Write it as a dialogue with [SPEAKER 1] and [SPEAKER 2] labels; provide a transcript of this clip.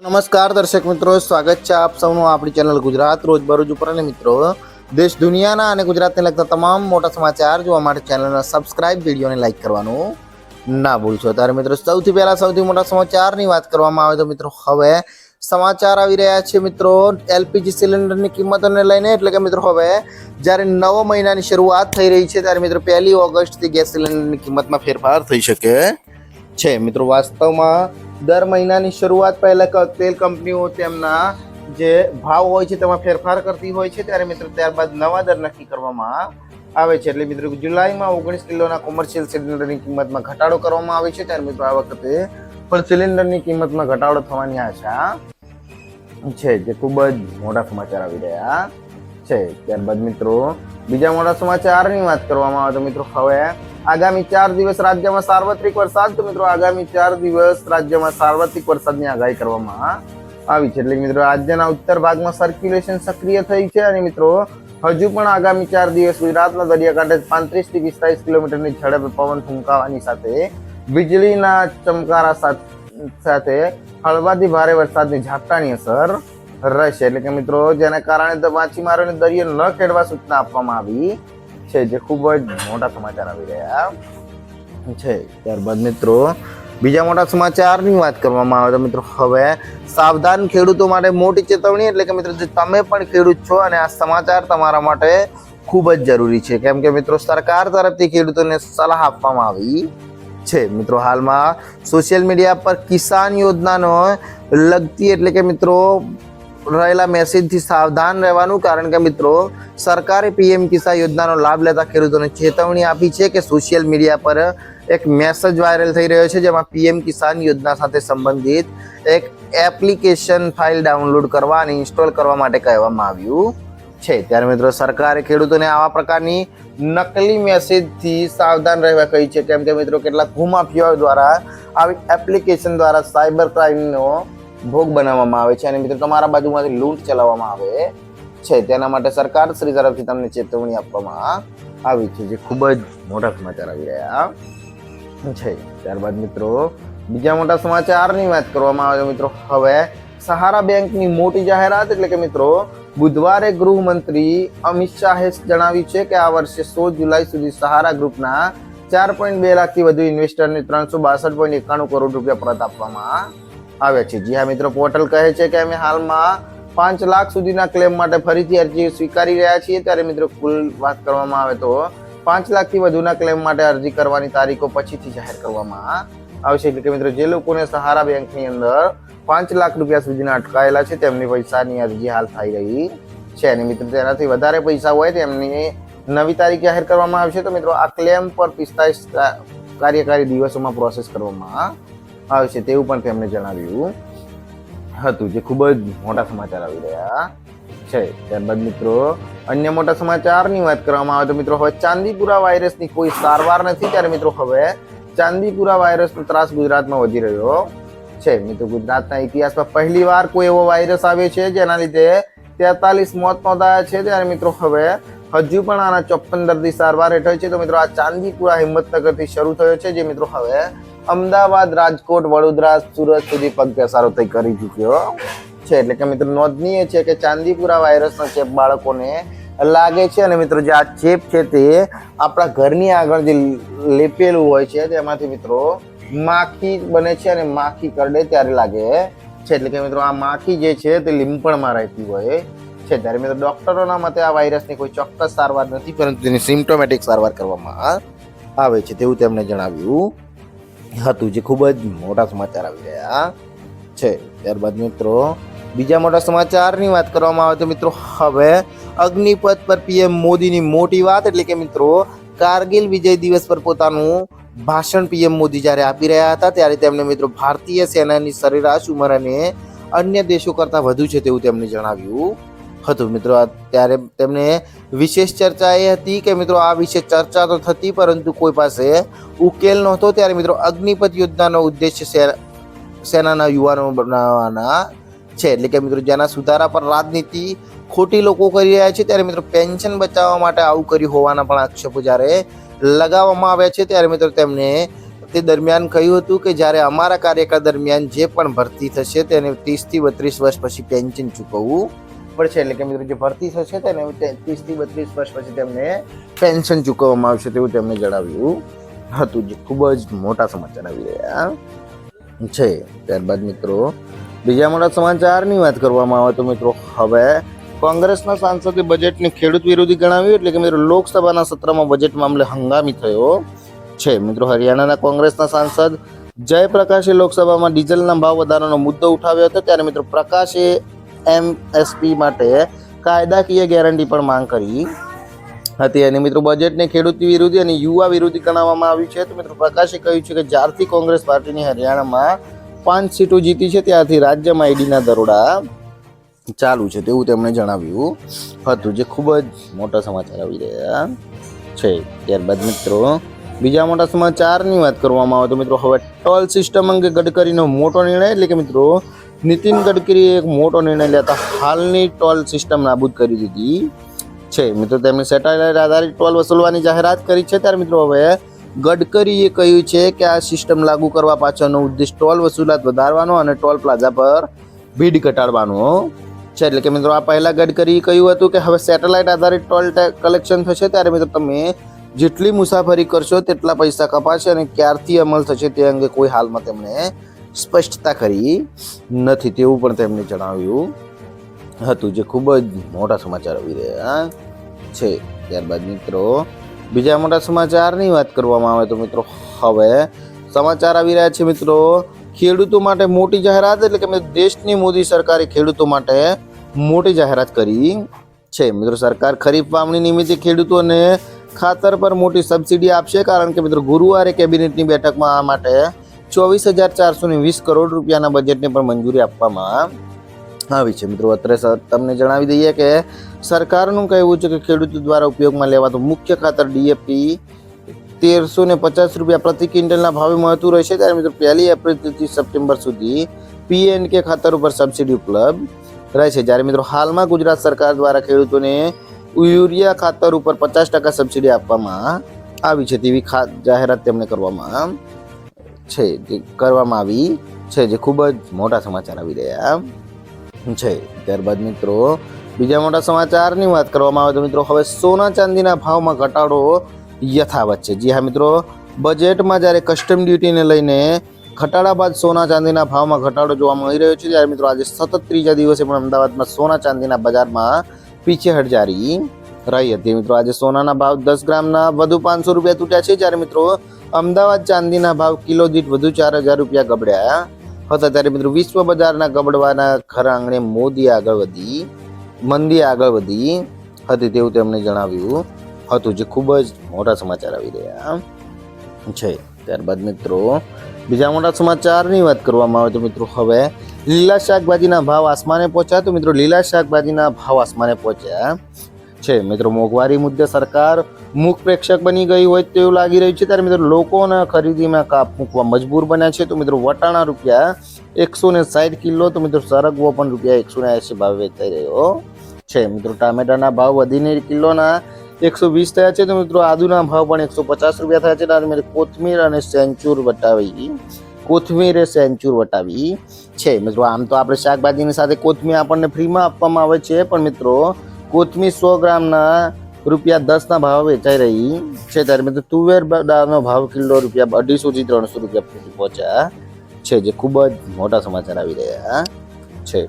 [SPEAKER 1] નમસ્કાર દર્શક મિત્રો, સ્વાગત છે આપ સૌનું આપણી ચેનલ ગુજરાત રોજબરોજ ઉપર. અને મિત્રો, દેશ દુનિયાના અને ગુજરાતને લગતા તમામ મોટા સમાચાર જોવા માટે ચેનલને સબસ્ક્રાઇબ વિડીયોને લાઈક કરવાનું ના ભૂલશો. ત્યારે મિત્રો, સૌથી પહેલાં સૌથી મોટા સમાચારની વાત કરવામાં આવે તો મિત્રો, હવે સમાચાર આવી રહ્યા છે મિત્રો, એલપીજી સિલિન્ડરની કિંમતોને લઈને. એટલે કે મિત્રો, હવે જ્યારે નવો મહિનાની શરૂઆત થઈ રહી છે, ત્યારે મિત્રો, પહેલી ઓગસ્ટથી ગેસ સિલિન્ડરની કિંમતમાં ફેરફાર થઈ શકે છે. મિત્રો, વાસ્તવમાં દર મહિનાની શરૂઆત પહેલાં તેલ કંપનીઓ તેમના જે ભાવ હોય છે તેમાં ફેરફાર કરતી હોય છે. ત્યારે મિત્રો ત્યારબાદ નવા દર નક્કી કરવામાં આવે છે. એટલે મિત્રો જુલાઈમાં ઓગણીસ કિલોના કોમર્શિયલ સિલિન્ડરની કિંમતમાં ઘટાડો કરવામાં આવે છે. ત્યારે મિત્રો આ વખતે પણ સિલિન્ડરની કિંમતમાં ઘટાડો થવાની આશા છે જે ખૂબ જ મોટા સમાચાર આવી રહ્યા છે. ત્યારબાદ મિત્રો બીજા મોટા સમાચારની વાત કરવામાં આવે તો મિત્રો હવે આગામી ચાર દિવસ રાજ્યમાં સાર્વત્રિક વરસાદ. તો મિત્રો, આગામી ચાર દિવસ રાજ્યમાં સાર્વત્રિક વરસાદની આગાહી કરવામાં આવી છે. એટલે મિત્રો, રાજ્યના ઉત્તર ભાગમાં સર્ક્યુલેશન સક્રિય થઈ છે અને મિત્રો, હજુ પણ આગામી ચાર દિવસ ગુજરાતના દરિયાકાંઠે પાંત્રીસથી પિસ્તાલીસ કિલોમીટરની ઝડપે પવન ફૂંકાવાની સાથે, વીજળીના ચમકારા સાથ- હળવાથી ભારે વરસાદની ઝાપટાની અસર રહેશે. એટલે કે મિત્રો, જેના કારણે માછીમારોને દરિયો ન ખેડવા સૂચના આપવામાં આવી. છે જે ખૂબ જ મોટા સમાચાર આવી રહ્યા છે. ત્યારબાદ મિત્રો, બીજા મોટા સમાચારની વાત કરવામાં આવે તો મિત્રો, હવે સાવધાન ખેડૂતો માટે મોટી ચેતવણી એટલે કે મિત્રો તમે પણ ખેડૂત છો અને આ સમાચાર તમારા માટે ખૂબ જ જરૂરી છે. કેમ કે મિત્રો, સરકાર તરફથી ખેડૂતોને સલાહ આપવામાં આવી છે. મિત્રો, હાલમાં સોશિયલ મીડિયા પર કિસાન યોજનાનો લગતી એટલે કે મિત્રો રહેલા મેસેજથી સાવધાન રહેવાનું કારણ કે મિત્રો, સરકારે પીએમ કિસાન યોજનાનો લાભ લેતા ખેડૂતોને ચેતવણી આપી છે કે સોશિયલ મીડિયા પર એક મેસેજ વાયરલ થઈ રહ્યો છે જેમાં પીએમ કિસાન યોજના સાથે સંબંધિત એક એપ્લિકેશન ફાઇલ ડાઉનલોડ કરવા અને ઇન્સ્ટોલ કરવા માટે કહેવામાં આવ્યું છે. ત્યારે મિત્રો, સરકારે ખેડૂતોને આવા પ્રકારની નકલી મેસેજથી સાવધાન રહેવા કહી છે. કેમ કે મિત્રો, કેટલાક ભૂમાફિયાઓ દ્વારા આવી એપ્લિકેશન દ્વારા સાયબર ક્રાઇમનો ભોગ બનાવવામાં આવે છે અને મિત્રો તમારા બાજુમાંથી લૂંટ ચલાવવામાં આવે છે. તેના માટે સરકાર શ્રી તરફથી તમને ચેતવણી આપવામાં આવી છે, જે ખૂબ જ મોટા સમાચાર આવી રહ્યા છે. ત્યારબાદ મિત્રો, બીજા મોટા સમાચારની વાત કરવામાં આવે છે મિત્રો, હવે સહારા બેંકની મોટી જાહેરાત એટલે કે મિત્રો, બુધવારે ગૃહમંત્રી અમિત શાહે જણાવ્યું છે કે આ વર્ષે સોળ જુલાઈ સુધી સહારા ગ્રુપના ચાર પોઈન્ટ બે લાખથી વધુ ઇન્વેસ્ટરને ત્રણસો બાસઠ પોઈન્ટ એકાણું કરોડ રૂપિયા પરત આપવામાં આવ્યા છે. જી હા, મિત્રો, પોર્ટલ કહે છે કે અમે હાલમાં પાંચ લાખ સુધીના ક્લેમ માટે ફરીથી અરજી સ્વીકારી રહ્યા છીએ. ત્યારે મિત્રો, કુલ વાત કરવામાં આવે તો પાંચ લાખથી વધુના ક્લેમ માટે અરજી કરવાની તારીખો પછીથી જાહેર કરવામાં આવશે. એટલે કે મિત્રો, જે લોકોને સહારા બેંકની અંદર પાંચ લાખ રૂપિયા સુધીના અટકાયેલા છે, તેમની પૈસાની અરજી હાલ થઈ રહી છે. અને મિત્રો, તેનાથી વધારે પૈસા હોય તેમની નવી તારીખ જાહેર કરવામાં આવશે. તો મિત્રો, આ ક્લેમ પર પિસ્તાલીસ કાર્યકારી દિવસોમાં પ્રોસેસ કરવામાં આવશે તેવું પણ તેમણે જણાવ્યું હતું, જે ખૂબ જ મોટા સમાચાર આવી રહ્યા છે. ત્યારબાદ મિત્રો, અન્ય મોટા સમાચારની વાત કરવામાં આવે તો મિત્રો, હવે ચાંદીપુરા વાયરસની કોઈ સારવાર નથી, ત્યારે મિત્રો હવે ચાંદીપુરા વાયરસનો ત્રાસ ગુજરાતમાં વધી રહ્યો છે. મિત્રો, ગુજરાતના ઇતિહાસમાં પહેલી વાર કોઈ એવો વાયરસ આવ્યો છે, જેના લીધે તેતાલીસ મોત નોંધાયા છે. ત્યારે મિત્રો, હવે હજુ પણ આના ચોપન દર્દી સારવાર હેઠળ છે. તો મિત્રો, આ ચાંદીપુરા હિંમતનગરથી શરૂ થયો છે, જે મિત્રો, હવે અમદાવાદ, રાજકોટ, વડોદરા સુરત સુધી પગ પેસારો થઈ કરી ચૂક્યો. છે એટલે કે મિત્રો નોંધનીય છે કે ચાંદીપુરા વાયરસનો ચેપ બાળકોને લાગે છે અને મિત્રો જે આ ચેપ છે તે આપણા ઘરની આગળ જે લેપેલું હોય છે તેમાંથી મિત્રો માખી બને છે અને માખી કરડે ત્યારે લાગે છે. એટલે કે મિત્રો આ માખી જે છે તે લીંપણમાં રહેતી હોય છે. ત્યારે મિત્રો ડોક્ટરોના મતે આ વાયરસની કોઈ ચોક્કસ સારવાર નથી, પરંતુ તેની સિમ્ટોમેટિક સારવાર કરવામાં આવે છે તેવું તેમણે જણાવ્યું હતું જે ખૂબ જ મોટા સમાચાર આવી રહ્યા છે. ત્યારબાદ મિત્રો, બીજા મોટા સમાચારની વાત કરવામાં આવે તો મિત્રો, હવે અગ્નિપથ પર પીએમ મોદીની મોટી વાત, એટલે કે મિત્રો, કારગિલ વિજય દિવસ પર પોતાનું ભાષણ પીએમ મોદી જ્યારે આપી રહ્યા હતા, ત્યારે તેમણે મિત્રો ભારતીય સેનાની સરેરાશ ઉંમર અને અન્ય દેશો કરતાં વધુ છે તેવું તેમણે જણાવ્યું. હતું. મિત્રો ત્યારે તેમને વિશેષ ચર્ચા એ હતી કે, મિત્રો, આ વિશે ચર્ચા તો થતી, પરંતુ કોઈ પાસે ઉકેલ નહોતો. ત્યારે, મિત્રો, અગ્નિપથ યોજનાનો ઉદ્દેશ્ય સેનાના યુવાનો બનાવવાના છે. એટલે કે, મિત્રો, જેના સુધારા પર રાજનીતિ ખોટી લોકો કરી રહ્યા છે, ત્યારે, મિત્રો, પેન્શન બચાવવા માટે આવું કર્યું હોવાના પણ આક્ષેપો જ્યારે લગાવવામાં આવ્યા છે, ત્યારે, મિત્રો, તેમને તે દરમિયાન કહ્યું હતું કે, જ્યારે અમારા કાર્યકાળ દરમિયાન જે પણ ભરતી થશે, તેને ત્રીસથી બત્રીસ વર્ષ પછી પેન્શન ચૂકવવું પડશે એટલે કે મિત્રો જે ભરતી થશે તેને ત્રીસથી બત્રીસ વર્ષ પછી તેમને પેન્શન ચૂકવવામાં આવશે તેવું તેમણે જણાવ્યું હતું. જે ખૂબ જ મોટા સમાચાર આવી રહ્યા છે. ત્યારબાદ મિત્રો, બીજા મોટા સમાચારની વાત કરવામાં આવે તો મિત્રો, હવે કોંગ્રેસના સાંસદે બજેટને ખેડૂત વિરોધી ગણાવ્યું એટલે કે મિત્રો, લોકસભાના સત્રમાં બજેટ મામલે હંગામી થયો છે. મિત્રો, હરિયાણાના કોંગ્રેસના સાંસદ જયપ્રકાશે લોકસભામાં ડીઝલના ભાવ વધારાનો મુદ્દો ઉઠાવ્યો હતો. ત્યારે મિત્રો, પ્રકાશે એમએસપી માટે કાયદાકીય ગેરંટી પણ માંગ કરી હતી. અને મિત્રો, બજેટને ખેડૂત વિરોધી અને યુવા વિરોધી ગણાવવામાં આવ્યું છે. તો મિત્રો, પ્રકાશે કહ્યું છે કે જ્યારથી કોંગ્રેસ પાર્ટીની હરિયાણામાં પાંચ સીટો જીતી છે, ત્યારથી રાજ્યમાં ઈડીના દરોડા ચાલુ છે તેવું તેમણે જણાવ્યું હતું. જે ખૂબ જ મોટા સમાચાર આવી રહ્યા છે. ત્યારબાદ મિત્રો, બીજા મોટા સમાચારની વાત કરવામાં આવે તો મિત્રો, હવે ટોલ સિસ્ટમ અંગે ગડકરીનો મોટો નિર્ણય એટલે કે મિત્રો નીતિન ગડકરીએ એક મોટો નિર્ણય લેતા હાલની ટોલ સિસ્ટમ નાબૂદ કરી દીધી છે. મિત્રો, તેમણે સેટેલાઇટ આધારિત ટોલ વસૂલવાની જાહેરાત કરી છે. ત્યારે મિત્રો, હવે ગડકરીએ કહ્યું છે કે આ સિસ્ટમ લાગુ કરવા પાછળનો ઉદ્દેશ ટોલ વસૂલાત વધારવાનો અને ટોલ પ્લાઝા પર ભીડ ઘટાડવાનો છે. એટલે કે મિત્રો, આ પહેલાં ગડકરીએ કહ્યું હતું કે હવે સેટેલાઇટ આધારિત ટોલ કલેક્શન થશે. ત્યારે મિત્રો, તમે જેટલી મુસાફરી કરશો, તેટલા પૈસા કપાશે અને ક્યારથી અમલ થશે તે અંગે કોઈ હાલમાં તેમણે સ્પષ્ટતા કરી નથી તેવું પણ તેમણે જણાવ્યું હતું, જે ખૂબ જ મોટા સમાચાર આવી રહ્યા છે. ત્યારબાદ મિત્રો, બીજા મોટા સમાચારની વાત કરવામાં આવે તો મિત્રો, હવે સમાચાર આવી રહ્યા છે મિત્રો. ખેડૂતો માટે મોટી જાહેરાત, એટલે કે દેશની મોદી સરકારે ખેડૂતો માટે મોટી જાહેરાત કરી છે. મિત્રો, સરકાર ખરીફ વાવણી નિમિત્તે ખેડૂતોને ખાતર પર મોટી સબસિડી આપશે, કારણ કે મિત્રો, ગુરુવારે કેબિનેટની બેઠકમાં આ માટે ચોવીસ હજાર ચારસો ને વીસ કરોડ રૂપિયાના બજેટને પણ મંજૂરી આપવામાં આવી છે. મિત્રો, અત્રે તમને જણાવી દઈએ કે સરકારનું કહેવું છે કે ખેડૂતો દ્વારા ઉપયોગમાં લેવાતું મુખ્ય ખાતર ડીએપી તેરસો ને પચાસ રૂપિયા પ્રતિ ક્વિન્ટલના ભાવે મળતું રહેશે. ત્યારે મિત્રો, પહેલી એપ્રિલથી સપ્ટેમ્બર સુધી પીએન કે ખાતર ઉપર સબસિડી ઉપલબ્ધ રહેશે. જ્યારે મિત્રો, હાલમાં ગુજરાત સરકાર દ્વારા ખેડૂતોને યુરિયા ખાતર ઉપર પચાસ ટકા સબસિડી આપવામાં આવી છે. તેવી ખાસ જાહેરાત તેમણે કરવામાં છે જે કરવામાં આવી છે, જે ખૂબ જ મોટા સમાચાર આવી રહ્યા છે. ત્યારબાદ મિત્રો, બીજા મોટા સમાચારની વાત કરવામાં આવે તો મિત્રો, હવે સોના ચાંદીના ભાવમાં ઘટાડો યથાવત છે. જી હા મિત્રો, બજેટમાં જ્યારે કસ્ટમ ડ્યુટીને લઈને ઘટાડા બાદ સોના ચાંદીના ભાવમાં ઘટાડો જોવા મળી રહ્યો છે, ત્યારે મિત્રો આજે સતત ત્રીજા દિવસે પણ અમદાવાદમાં સોના ચાંદીના બજારમાં પીછેહટ જારી રહી હતી. મિત્રો, આજે સોનાના ભાવ દસ ગ્રામના વધુ પાંચસો રૂપિયા તૂટ્યા છે, જ્યારે મિત્રો અમદાવાદ ચાંદીના ભાવ કિલો દીઠ વધુ ચાર હજાર રૂપિયા ગબડ્યા. હતા ત્યારે મિત્રો વિશ્વ બજારના ગબડવાના ખરા આંગણે મોદી આગળ વધી, મંદી આગળ વધી હતી તેવું તેમણે જણાવ્યું હતું, જે ખૂબ જ મોટા સમાચાર આવી રહ્યા છે. ત્યારબાદ મિત્રો, બીજા મોટા સમાચારની વાત કરવામાં આવે તો મિત્રો હવે લીલા શાકભાજીના ભાવ આસમાને પહોંચ્યા. તો મિત્રો લીલા શાકભાજીના ભાવ આસમાને પહોંચ્યા. છે. મિત્રો, મોંઘવારી મુદ્દે સરકાર મુખ પ્રેક્ષક બની ગઈ હોય તેવું લાગી રહ્યું છે. ત્યારે મિત્રો, લોકોના ખરીદીમાં કાપ મૂકવા મજબૂર બન્યા છે. તો મિત્રો, વટાણા રૂપિયા એકસો ને સાઠ કિલો, તો મિત્રો, સરગવો પણ રૂપિયા એકસો ને એંસી ભાવે વેચાઈ રહ્યો છે. મિત્રો, ટામેટાના ભાવ વધીને કિલોના એકસો વીસ થયા છે. તો મિત્રો, આદુના ભાવ પણ એકસો પચાસ રૂપિયા થયા છે. ત્યારે મિત્રો, કોથમીર અને સેન્ચુર વટાવી, કોથમીરે સેન્ચુર વટાવી છે. મિત્રો, આમ તો આપણે શાકભાજીની સાથે કોથમીર આપણને ફ્રીમાં આપવામાં આવે છે. પણ મિત્રો કોથમીર સો ગ્રામના રૂપિયા દસના ભાવ વેચાઈ રહી છે ત્યારે મિત્રો તુવેર દાળનો ભાવ કિલો રૂપિયા અઢીસોથી ત્રણસો રૂપિયા પહોંચ્યા છે, જે ખૂબ જ મોટા સમાચાર આવી રહ્યા છે.